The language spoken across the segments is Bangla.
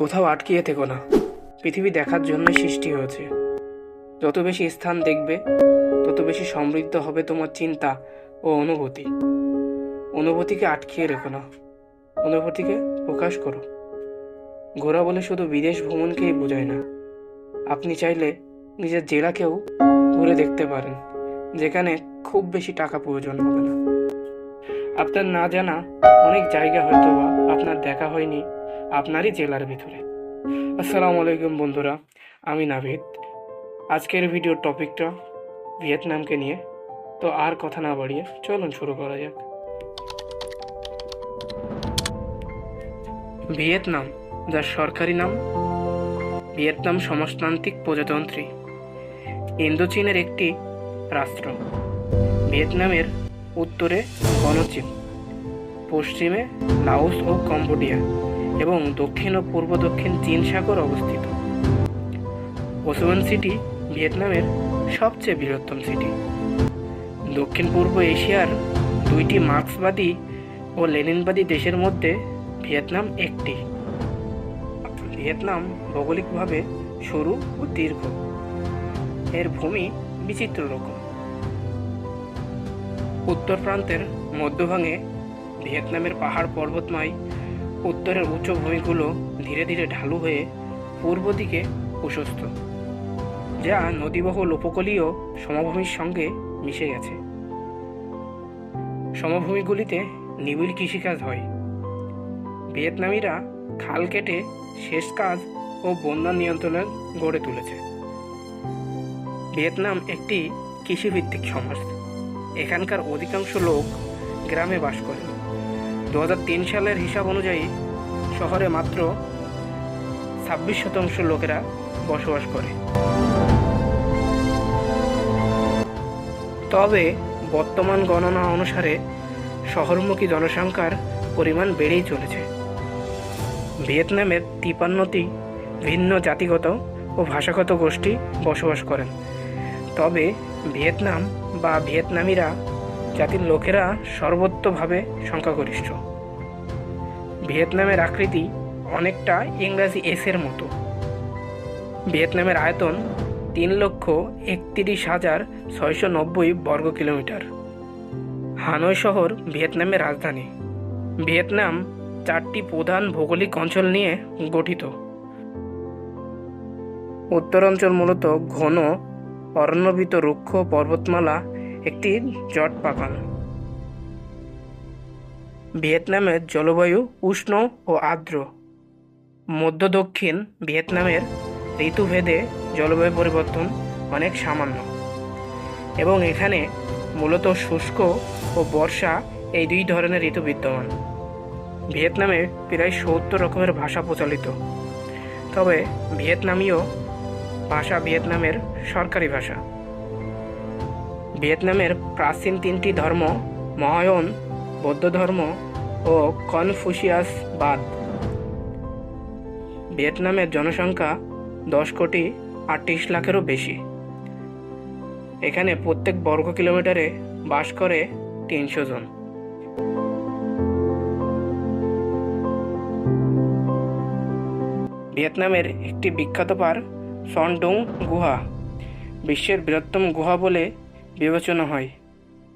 কোথাও আটকিয়ে থেকো না। পৃথিবী দেখার জন্যই সৃষ্টি হয়েছে। যত বেশি স্থান দেখবে, তত বেশি সমৃদ্ধ হবে তোমার চিন্তা ও অনুভূতি। অনুভূতিকে আটকিয়ে রেখো না। অনুভূতিকে প্রকাশ করো। ঘোরা বলে শুধু বিদেশ ভ্রমণকেই বোঝায় না। আপনি চাইলে নিজের জেলাকেও ঘুরে দেখতে পারেন, যেখানে খুব বেশি টাকা প্রয়োজন হবে না। আপনার না জানা অনেক জায়গা হয়তো বা আপনার দেখা হয়নি আপনারই জেলার ভিতরে। আসসালামু আলাইকুম বন্ধুরা, আমি নাভিদ। আজকের ভিডিওর টপিকটা ভিয়েতনামকে নিয়ে। তো আর কথা না বাড়িয়ে চলুন শুরু করা যাক। ভিয়েতনাম, যার সরকারি নাম ভিয়েতনাম সমাজতান্ত্রিক প্রজাতন্ত্রী। ইন্দোচীনের একটি রাষ্ট্র। ভিয়েতনামের উত্তরে গণচীন, পশ্চিমে লাওস ও কম্বোডিয়া। এবং দক্ষিণ ও পূর্ব দক্ষিণ চীন সাগর অবস্থিত। ওসুয়ান সিটি ভিয়েতনামের সবচেয়ে বৃহত্তম সিটি। দক্ষিণ পূর্ব এশিয়ার দুইটি মার্ক্সবাদী ও লেনিনবাদী দেশের মধ্যে ভিয়েতনাম একটি। ভিয়েতনাম ভৌগোলিকভাবে সরু ও দীর্ঘ। এর ভূমি বিচিত্র রকম। উত্তর প্রান্তের মধ্যভাগে ভিয়েতনামের পাহাড় পর্বতময় উত্তরের উচ্চভূমিগুলো ধীরে ধীরে ঢালু হয়ে পূর্ব দিকে প্রশস্ত, যা নদীবহুল উপকূলীয় সমভূমির সঙ্গে মিশে গেছে। সমভূমিগুলিতে নিবিড় কৃষিকাজ হয়। ভিয়েতনামিরা খাল কেটে শেষ কাজ ও বন্যা নিয়ন্ত্রণের গড়ে তুলেছে। ভিয়েতনাম একটি কৃষিভিত্তিক সমাজ। এখানকার অধিকাংশ লোক গ্রামে বাস করে। দু হাজার তিন সালের হিসাব অনুযায়ী শহরে মাত্র ছাব্বিশ শতাংশ লোকেরা বসবাস করে। তবে বর্তমান গণনা অনুসারে শহরমুখী জনসংখ্যার পরিমাণ বেড়েই চলেছে। ভিয়েতনামের তিপান্নটি ভিন্ন জাতিগত ও ভাষাগত গোষ্ঠী বসবাস করেন। তবে ভিয়েতনাম বা ভিয়েতনামিরা জাতির লোকেরা সর্বত্রভাবে সংখ্যাগরিষ্ঠ। ভিয়েতনামের আকৃতি অনেকটা ইংরাজি এসের মতো। ভিয়েতনামের আয়তন তিন লক্ষ একত্রিশ হাজার ছয়শো নব্বই বর্গ কিলোমিটার। হানয় শহর ভিয়েতনামের রাজধানী। ভিয়েতনাম চারটি প্রধান ভৌগোলিক অঞ্চল নিয়ে গঠিত। উত্তরাঞ্চল মূলত ঘন অরণ্যবিত রুক্ষ পর্বতমালা একটি জট বাগান। ভিয়েতনামের জলবায়ু উষ্ণ ও আর্দ্র। মধ্য দক্ষিণ ভিয়েতনামের ঋতুভেদে জলবায়ু পরিবর্তন অনেক সামান্য। এবং এখানে মূলত শুষ্ক ও বর্ষা এই দুই ধরনের ঋতু বিদ্যমান। ভিয়েতনামে প্রায় সত্তর রকমের ভাষা প্রচলিত। তবে ভিয়েতনামীয় ভাষা ভিয়েতনামের সরকারি ভাষা। ভিয়েতনামের প্রাচীন তিনটি ধর্ম, মহায়ন, বৌদ্ধ ধর্ম ও কনফুসিয়াসবাদ ভিয়েতনামের জনসংখ্যা দশ কোটি আটত্রিশ লাখেরও বেশি। এখানে প্রত্যেক বর্গ কিলোমিটারে বাস করে তিনশো জন। ভিয়েতনামের একটি বিখ্যাত পার সনডুং গুহা, বিশ্বের বৃহত্তম গুহা বলে বিবেচনা হয়।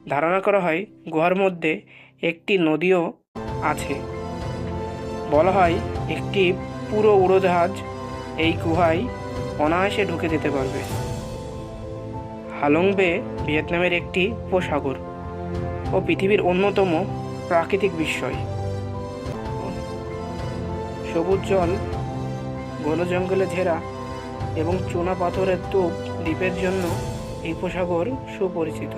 ধারণা করা হয়, গুহার মধ্যে একটি নদীও আছে। বলা হয়, একটি পুরো উড়োজাহাজ এই গুহায় অনায়াসে ঢুকে যেতে পারবে। হালং বে ভিয়েতনামের একটি উপসাগর ও পৃথিবীর অন্যতম প্রাকৃতিক বিস্ময়। সবুজ জল, ঘন জঙ্গলে ঘেরা এবং চুনা পাথরের তোপ দ্বীপের জন্য এই উপসাগর সুপরিচিত।